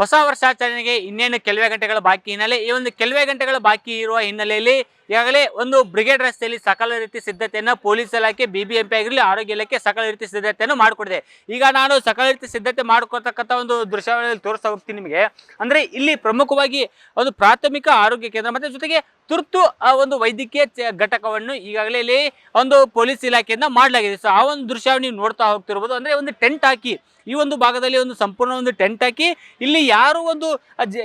ಹೊಸ ವರ್ಷಾಚರಣೆಗೆ ಇನ್ನೇನು ಕೆಲವೇ ಗಂಟೆಗಳ ಬಾಕಿ ಹಿನ್ನೆಲೆ? ಈ ಒಂದು ಕೆಲವೇ ಗಂಟೆಗಳ ಬಾಕಿ ಇರುವ ಹಿನ್ನೆಲೆಯಲ್ಲಿ ಈಗಾಗಲೇ ಒಂದು ಬ್ರಿಗೇಡ್ ರಸ್ತೆಯಲ್ಲಿ ಸಕಲ ರೀತಿ ಸಿದ್ಧತೆಯನ್ನು ಪೊಲೀಸ್ ಇಲಾಖೆ ಬಿಬಿಎಂಪಿ ಆಗಿರಲಿ, ಆರೋಗ್ಯ ಇಲಾಖೆ ಸಕಲ ರೀತಿ ಸಿದ್ಧತೆಯನ್ನು ಮಾಡಿಕೊಡಿದೆ. ಈಗ ನಾನು ಸಕಲ ರೀತಿ ಸಿದ್ಧತೆ ಮಾಡ್ಕೊತಕ್ಕಂಥ ಒಂದು ದೃಶ್ಯಾವಳಿಯಲ್ಲಿ ತೋರಿಸ್ತಾ ಹೋಗ್ತೀನಿ ನಿಮಗೆ. ಅಂದರೆ ಇಲ್ಲಿ ಪ್ರಮುಖವಾಗಿ ಒಂದು ಪ್ರಾಥಮಿಕ ಆರೋಗ್ಯ ಕೇಂದ್ರ, ಮತ್ತು ಜೊತೆಗೆ ತುರ್ತು ಆ ಒಂದು ವೈದ್ಯಕೀಯ ಘಟಕವನ್ನು ಈಗಾಗಲೇ ಇಲ್ಲಿ ಒಂದು ಪೊಲೀಸ್ ಇಲಾಖೆಯಿಂದ ಮಾಡಲಾಗಿದೆ. ಸೊ ಆ ಒಂದು ದೃಶ್ಯ ನೀವು ನೋಡ್ತಾ ಹೋಗ್ತಿರ್ಬೋದು. ಅಂದ್ರೆ ಒಂದು ಟೆಂಟ್ ಹಾಕಿ, ಈ ಒಂದು ಭಾಗದಲ್ಲಿ ಒಂದು ಸಂಪೂರ್ಣ ಒಂದು ಟೆಂಟ್ ಹಾಕಿ, ಇಲ್ಲಿ ಯಾರು ಒಂದು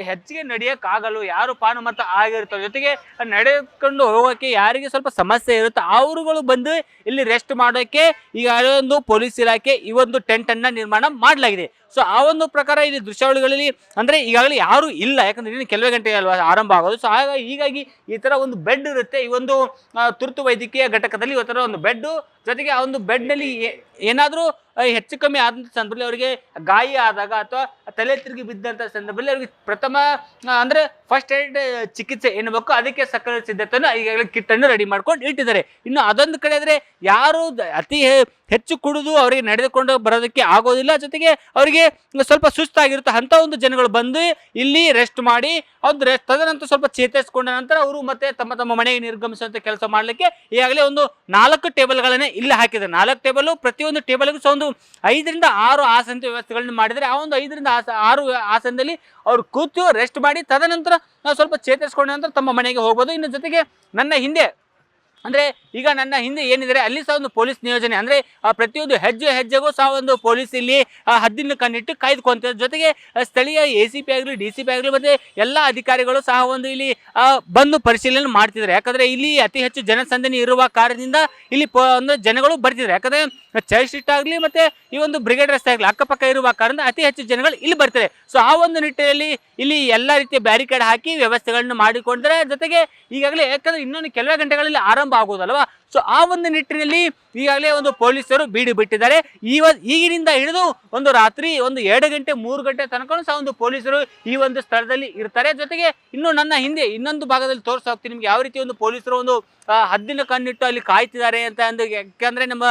ಹೆಚ್ಚಿಗೆ ನಡೆಯೋಕ್ಕಾಗಲ್ಲ ಯಾರು ಪಾನುಮತ ಆಗಿರ್ತಾರೆ ಜೊತೆಗೆ ನಡೆದುಕೊಂಡು ಹೋಗೋಕೆ ಯಾರಿಗೆ ಸ್ವಲ್ಪ ಸಮಸ್ಯೆ ಇರುತ್ತೆ, ಅವರುಗಳು ಬಂದು ಇಲ್ಲಿ ರೆಸ್ಟ್ ಮಾಡೋಕ್ಕೆ ಈಗಾಗಲೇ ಒಂದು ಪೊಲೀಸ್ ಇಲಾಖೆ ಈ ಒಂದು ಟೆಂಟ್ ಅನ್ನ ನಿರ್ಮಾಣ ಮಾಡಲಾಗಿದೆ. ಸೊ ಆ ಒಂದು ಪ್ರಕಾರ ಇಲ್ಲಿ ದೃಶ್ಯಾವಳಿಗಳಲ್ಲಿ ಅಂದ್ರೆ ಈಗಾಗಲೇ ಯಾರು ಇಲ್ಲ. ಯಾಕಂದ್ರೆ ಇನ್ನು ಕೆಲವೇ ಗಂಟೆ ಅಲ್ವಾ ಆರಂಭ ಆಗೋದು. ಸೊ ಹಾಗಾಗಿ, ಹೀಗಾಗಿ ಈ ತರ ಒಂದು ಬೆಡ್ ಇರುತ್ತೆ. ಈ ಒಂದು ತುರ್ತು ವೈದ್ಯಕೀಯ ಘಟಕದಲ್ಲಿ ಈ ತರ ಒಂದು ಬೆಡ್ ಜೊತೆಗೆ ಆ ಒಂದು ಬೆಡ್ನಲ್ಲಿ ಏನಾದರೂ ಹೆಚ್ಚು ಕಮ್ಮಿ ಆದಂಥ ಸಂದರ್ಭದಲ್ಲಿ ಅವರಿಗೆ ಗಾಯ ಆದಾಗ ಅಥವಾ ತಲೆ ತಿರುಗಿ ಬಿದ್ದಂಥ ಸಂದರ್ಭದಲ್ಲಿ ಅವರಿಗೆ ಪ್ರಥಮ ಅಂದರೆ ಫಸ್ಟ್ ಏಡ್ ಚಿಕಿತ್ಸೆ ಏನು ಬೇಕು ಅದಕ್ಕೆ ಸಕಲ ಸಿದ್ಧತೆಯನ್ನು ಈಗಾಗಲೇ ಕಿಟ್ ಅನ್ನು ರೆಡಿ ಮಾಡ್ಕೊಂಡು ಇಟ್ಟಿದ್ದಾರೆ. ಇನ್ನು ಅದೊಂದು ಕಡೆ ಆದ್ರೆ ಯಾರು ಅತಿ ಹೆಚ್ಚು ಕುಡಿದು ಅವರಿಗೆ ನಡೆದುಕೊಂಡು ಬರೋದಕ್ಕೆ ಆಗೋದಿಲ್ಲ. ಜೊತೆಗೆ ಅವರಿಗೆ ಸ್ವಲ್ಪ ಸುಸ್ತಾಗಿರುತ್ತೆ. ಅಂತ ಒಂದು ಜನಗಳು ಬಂದು ಇಲ್ಲಿ ರೆಸ್ಟ್ ಮಾಡಿ ರೆಸ್ಟ್ ತದನಂತರ ಸ್ವಲ್ಪ ಚೇತರಿಸಿಕೊಂಡ ನಂತರ ಅವರು ಮತ್ತೆ ತಮ್ಮ ತಮ್ಮ ಮನೆಗೆ ನಿರ್ಗಮಿಸುವಂತ ಕೆಲಸ ಮಾಡಲಿಕ್ಕೆ ಈಗಾಗಲೇ ಒಂದು ನಾಲ್ಕು ಟೇಬಲ್ಗಳನ್ನೇ ಇಲ್ಲಿ ಹಾಕಿದೆ ನಾಲ್ಕು ಟೇಬಲ್ ಪ್ರತಿಯೊಂದು ಟೇಬಲ್ಗೂ ಸಹ ಒಂದು ಐದರಿಂದ ಆರು ಆಸನದ ವ್ಯವಸ್ಥೆಗಳನ್ನು ಮಾಡಿದರೆ ಆ ಒಂದು ಐದರಿಂದ ಆರು ಆಸನದಲ್ಲಿ ಅವರು ಕೂತು ರೆಸ್ಟ್ ಮಾಡಿ, ತದನಂತರ ನಾವು ಸ್ವಲ್ಪ ಚೇತರಿಸಿಕೊಂಡ ನಂತರ ತಮ್ಮ ಮನೆಗೆ ಹೋಗ್ಬೋದು. ಇನ್ನು ಜೊತೆಗೆ ನನ್ನ ಹಿಂದೆ ಅಂದ್ರೆ ಈಗ ನನ್ನ ಹಿಂದೆ ಏನಿದ್ರೆ ಅಲ್ಲಿ ಸಹ ಒಂದು ಪೊಲೀಸ್ ನಿಯೋಜನೆ. ಅಂದ್ರೆ ಪ್ರತಿಯೊಂದು ಹೆಜ್ಜೆ ಹೆಜ್ಜೆಗೂ ಸಹ ಒಂದು ಪೊಲೀಸ್ ಇಲ್ಲಿ ಹದ್ದಿನ ಕಣ್ಣಿಟ್ಟು ಕಾಯ್ದುಕೊಂತ ಜೊತೆಗೆ ಸ್ಥಳೀಯ ಎ ಸಿ ಪಿ ಆಗಲಿ, ಡಿ ಸಿ ಪಿ ಆಗಲಿ, ಮತ್ತೆ ಎಲ್ಲ ಅಧಿಕಾರಿಗಳು ಸಹ ಒಂದು ಇಲ್ಲಿ ಬಂದು ಪರಿಶೀಲನೆ ಮಾಡ್ತಿದ್ದಾರೆ. ಯಾಕಂದ್ರೆ ಇಲ್ಲಿ ಅತಿ ಹೆಚ್ಚು ಜನಸಂದಣಿ ಇರುವ ಕಾರಣದಿಂದ ಇಲ್ಲಿ ಒಂದು ಜನಗಳು ಬರ್ತಿದ್ದಾರೆ. ಯಾಕಂದ್ರೆ ಚರ್ಚ್ ಸ್ಟ್ರೀಟ್ ಆಗಲಿ, ಮತ್ತೆ ಈ ಒಂದು ಬ್ರಿಗೇಡ್ ರಸ್ತೆ ಆಗಲಿ, ಅಕ್ಕಪಕ್ಕ ಇರುವ ಕಾರಣ ಅತಿ ಹೆಚ್ಚು ಜನಗಳು ಇಲ್ಲಿ ಬರ್ತಾರೆ. ಸೊ ಆ ಒಂದು ನಿಟ್ಟಿನಲ್ಲಿ ಇಲ್ಲಿ ಎಲ್ಲ ರೀತಿಯ ಬ್ಯಾರಿಕೇಡ್ ಹಾಕಿ ವ್ಯವಸ್ಥೆಗಳನ್ನು ಮಾಡಿಕೊಂಡಿದ್ದಾರೆ. ಜೊತೆಗೆ ಈಗಾಗಲೇ, ಯಾಕಂದ್ರೆ ಇನ್ನೊಂದು ಕೆಲವೇ ಗಂಟೆಗಳಲ್ಲಿ ಆರಂಭ ಆಗೋದಲ್ವಾ ಸೊ ಆ ಒಂದು ನಿಟ್ಟಿನಲ್ಲಿ ಈಗಾಗಲೇ ಒಂದು ಪೊಲೀಸರು ಬೀಡು ಬಿಟ್ಟಿದ್ದಾರೆ. ಈವ ಈಗಿನಿಂದ ಹಿಡಿದು ಒಂದು ರಾತ್ರಿ ಒಂದು ಎರಡು ಗಂಟೆ, ಮೂರು ಗಂಟೆ ತನಕ ಸಹ ಒಂದು ಪೊಲೀಸರು ಈ ಒಂದು ಸ್ಥಳದಲ್ಲಿ ಇರ್ತಾರೆ. ಜೊತೆಗೆ ಇನ್ನು ನನ್ನ ಹಿಂದೆ ಇನ್ನೊಂದು ಭಾಗದಲ್ಲಿ ತೋರಿಸ್ತಾ ಹೋಗ್ತೀನಿ. ನಿಮ್ಗೆ ಯಾವ ರೀತಿ ಒಂದು ಪೊಲೀಸರು ಒಂದು ಹದ್ದಿನ ಕಣ್ಣಿಟ್ಟು ಅಲ್ಲಿ ಕಾಯ್ತಿದ್ದಾರೆ ಅಂತ ಅಂದ್ರೆ ಯಾಕಂದ್ರೆ ನಮ್ಮ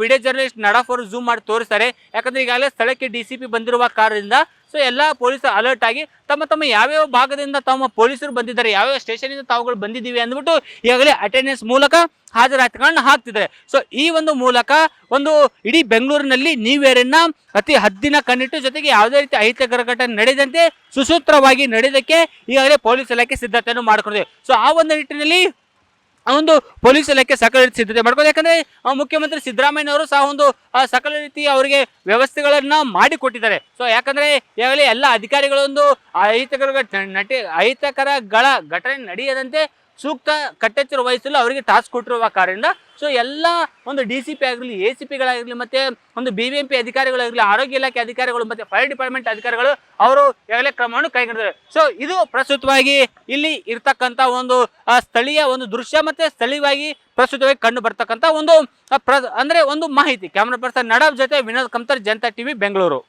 ವಿಡಿಯೋ ಜರ್ನಲಿಸ್ಟ್ ನಡಾಫ್ ಅವರು ಝೂಮ್ ಮಾಡಿ ತೋರಿಸ್ತಾರೆ. ಯಾಕಂದ್ರೆ ಈಗಾಗಲೇ ಸ್ಥಳಕ್ಕೆ ಡಿ ಬಂದಿರುವ ಕಾರಣದಿಂದ ಸೊ ಎಲ್ಲ ಪೊಲೀಸರು ಅಲರ್ಟ್ ಆಗಿ ತಮ್ಮ ತಮ್ಮ ಯಾವ್ಯಾವ ಭಾಗದಿಂದ ತಮ್ಮ ಪೊಲೀಸರು ಬಂದಿದ್ದಾರೆ, ಯಾವ್ಯಾವ ಸ್ಟೇಷನಿಂದ ತಾವುಗಳು ಬಂದಿದ್ದೀವಿ ಅಂದ್ಬಿಟ್ಟು ಈಗಾಗಲೇ ಅಟೆಂಡೆನ್ಸ್ ಮೂಲಕ ಹಾಜರಾತಿಗಳನ್ನ ಹಾಕ್ತಿದ್ದಾರೆ. ಸೊ ಈ ಒಂದು ಮೂಲಕ ಒಂದು ಇಡೀ ಬೆಂಗಳೂರಿನಲ್ಲಿ ನೀವೇರನ್ನ ಅತಿ ಹದ್ದಿನ ಕಣ್ಣಿಟ್ಟು ಜೊತೆಗೆ ಯಾವುದೇ ರೀತಿ ಅಹಿತಕರ ಘಟನೆ ನಡೆದಂತೆ ಸುಸೂತ್ರವಾಗಿ ನಡೆದಕ್ಕೆ ಈಗಾಗಲೇ ಪೊಲೀಸ್ ಇಲಾಖೆ ಸಿದ್ಧತೆಯನ್ನು ಮಾಡಿಕೊಂಡಿದೆ. ಸೊ ಆ ಒಂದು ನಿಟ್ಟಿನಲ್ಲಿ ಆ ಒಂದು ಪೊಲೀಸ್ ಇಲಾಖೆ ಸಕಲ ರೀತಿ ಸಿದ್ಧತೆ ಮಾಡ್ಕೊಂಡು ಯಾಕಂದ್ರೆ ಮುಖ್ಯಮಂತ್ರಿ ಮುಖ್ಯಮಂತ್ರಿ ಸಿದ್ದರಾಮಯ್ಯನವರು ಸಹ ಒಂದು ಸಕಲ ರೀತಿ ಅವರಿಗೆ ವ್ಯವಸ್ಥೆಗಳನ್ನ ಮಾಡಿಕೊಟ್ಟಿದ್ದಾರೆ. ಸೊ ಯಾಕಂದ್ರೆ, ಈಗಾಗಲೇ ಎಲ್ಲ ಅಧಿಕಾರಿಗಳೊಂದು ಅಹಿತಕರ ನಟಿ, ಅಹಿತಕರಗಳ ಘಟನೆ ನಡೆಯದಂತೆ ಸೂಕ್ತ ಕಟ್ಟೆಚ್ಚರ ವಹಿಸಲು ಅವರಿಗೆ ಟಾಸ್ಕ್ ಕೊಟ್ಟಿರುವ ಕಾರಣ. ಸೊ ಎಲ್ಲ ಒಂದು ಡಿ ಸಿ ಪಿ ಆಗಿರಲಿ ಎ ಸಿ ಪಿಗಳಾಗಿರಲಿ ಮತ್ತೆ ಒಂದು ಬಿ ಬಿ ಎಂ ಪಿ ಅಧಿಕಾರಿಗಳಾಗಿರಲಿ, ಆರೋಗ್ಯ ಇಲಾಖೆ ಅಧಿಕಾರಿಗಳು, ಮತ್ತೆ ಫೈರ್ ಡಿಪಾರ್ಟ್ಮೆಂಟ್ ಅಧಿಕಾರಿಗಳು, ಅವರು ಈಗಾಗಲೇ ಕ್ರಮವನ್ನು ಕೈಗೊಂಡಿದ್ದಾರೆ. ಸೊ ಇದು ಪ್ರಸ್ತುತವಾಗಿ ಇಲ್ಲಿ ಇರ್ತಕ್ಕಂಥ ಒಂದು ಸ್ಥಳೀಯ ಒಂದು ದೃಶ್ಯ ಮತ್ತೆ ಸ್ಥಳೀಯವಾಗಿ ಪ್ರಸ್ತುತವಾಗಿ ಕಂಡು ಬರ್ತಕ್ಕಂಥ ಒಂದು ಪ್ರ, ಅಂದ್ರೆ ಒಂದು ಮಾಹಿತಿ. ಕ್ಯಾಮ್ರಾ ಪರ್ಸನ್ ನಡಬ್ ಜೊತೆ ವಿನೋದ್ ಕಮ್ತರ್ ಜನತಾ ಟಿವಿ ಬೆಂಗಳೂರು